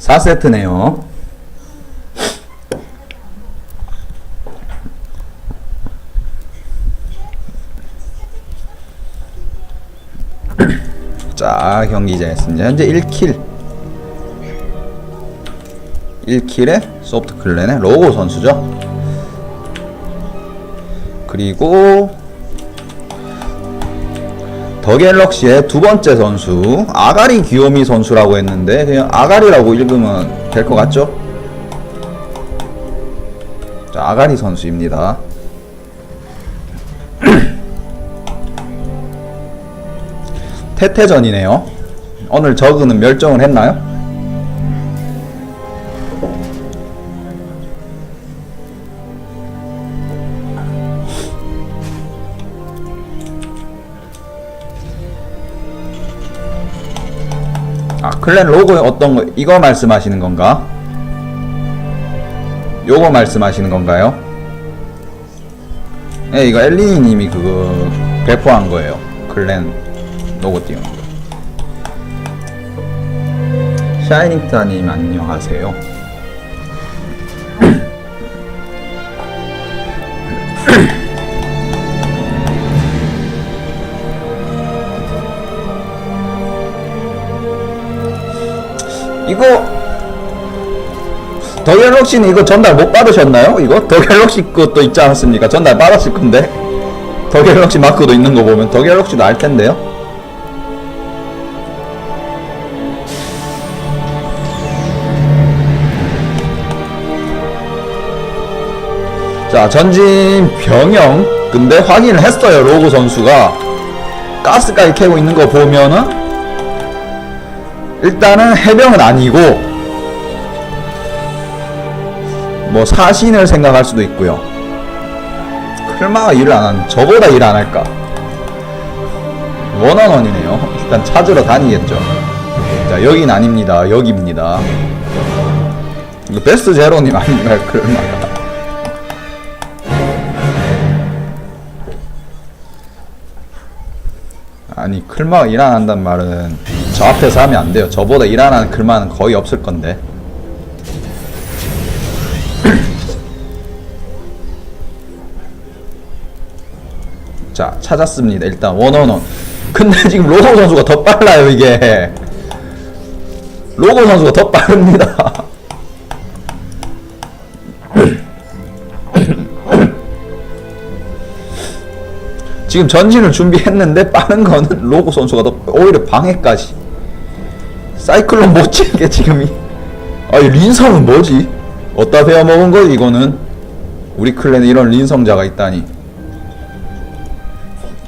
4세트네요. 자, 경기장했습니다. 현재 1킬. 1킬에 소프트 클랜의 로고 선수죠. 그리고 더 갤럭시의 두 번째 선수 아가리 귀요미 선수라고 했는데 그냥 아가리라고 읽으면 될 것 같죠? 자, 아가리 선수입니다. 태태전이네요. 오늘 저그는 멸종을 했나요? 클랜 로고에 어떤 거 이거 말씀하시는 건가? 요거 말씀하시는 건가요? 네 이거 엘리님이 그거 배포한 거예요 클랜 로고 띄운 거 샤이닝타님 안녕하세요 이거 더 갤럭시는 이거 전달 못 받으셨나요? 이거 더 갤럭시 것도 있지 않았습니까? 전달 받았을 건데 더 갤럭시 마크도 있는 거 보면 더 갤럭시도 알 텐데요. 자 전진 병영 근데 확인을 했어요 로고 선수가 가스까지 캐고 있는 거 보면은 일단은 해병은 아니고 뭐 사신을 생각할 수도 있고요. 클마가 일을 안 하는 저보다 일 안 할까? 원원원이네요. 일단 찾으러 다니겠죠. 자 여긴 아닙니다. 여기입니다. 이거 베스트 제로님 아닌가요? 클마가. 아니 클마가 일 안 한단 말은 저 앞에서 하면 안 돼요. 저보다 일안 하는 클마는 거의 없을 건데. 자 찾았습니다. 일단 원원원. 근데 지금 로고 선수가 더 빨라요 이게. 로고 선수가 더 빠릅니다. 지금 전진을 준비했는데 빠른 거는 로고 선수가 더 오히려 방해까지 사이클론 못 치게 지금 이. 아이 린성은 뭐지? 먹은 거지 이거는? 우리 클랜에 이런 린성자가 있다니.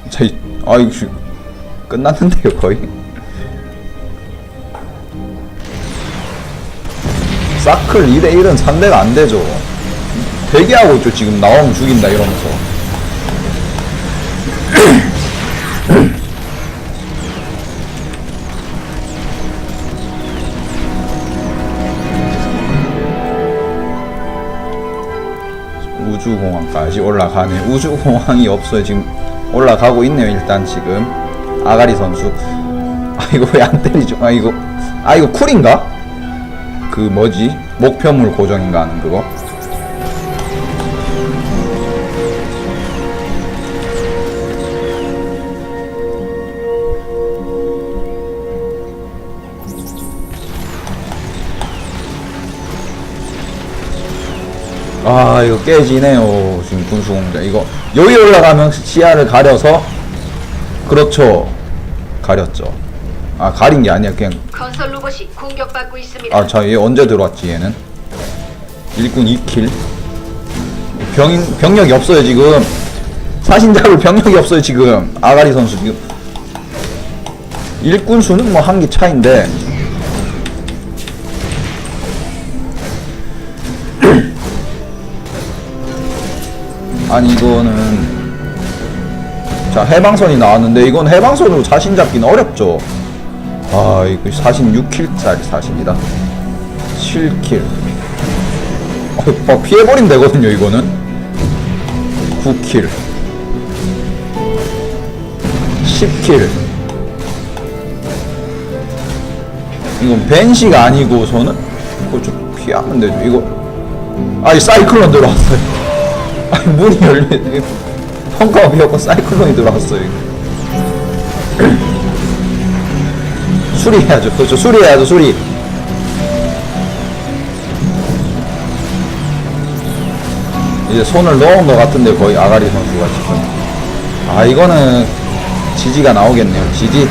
자, 이- 아이 씨, 끝났는데요 거의. 사클 2대1은 상대가 안 되죠. 대기하고 있죠 지금. 나오면 죽인다 이러면서 우주공항까지 올라가네. 우주공항이 없어요. 지금 올라가고 있네요. 일단 지금 아가리 선수. 아 이거 왜 안 때리죠? 아 이거 아 이거 쿨인가? 그 뭐지? 목표물 고정인가 하는 그거? 아 이거 깨지네요 지금 군수공장. 이거 여기 올라가면 시야를 가려서? 그렇죠. 가렸죠. 아 가린 게 아니야 그냥. 건설 로봇이 공격받고 있습니다. 아자 얘 언제 들어왔지 얘는? 일꾼 2킬. 병인 병력이 없어요 지금. 사신 잡을 병력이 없어요 지금. 아가리 선수 지금. 일꾼 수는 뭐 한 개 차인데 아니 이거는 자 해방선이 나왔는데 이건 해방선으로 자신 잡기는 어렵죠. 아 이거 사신 6킬짜리 사신이다. 7킬. 어, 어, 피해버리면 되거든요 이거는. 9킬. 10킬. 이건 벤시가 아니고서는 그거 좀 피하면 되죠. 이거. 아이 사이클론 들어왔어요 아니 문이 열리네. 펑카가 비었고 사이클론이 들어왔어요. 수리해야죠. 그렇죠. 수리해야죠 수리. 이제 손을 넣은 것 같은데 거의 아가리 선수가 지금. 아 이거는 지지가 나오겠네요. 지지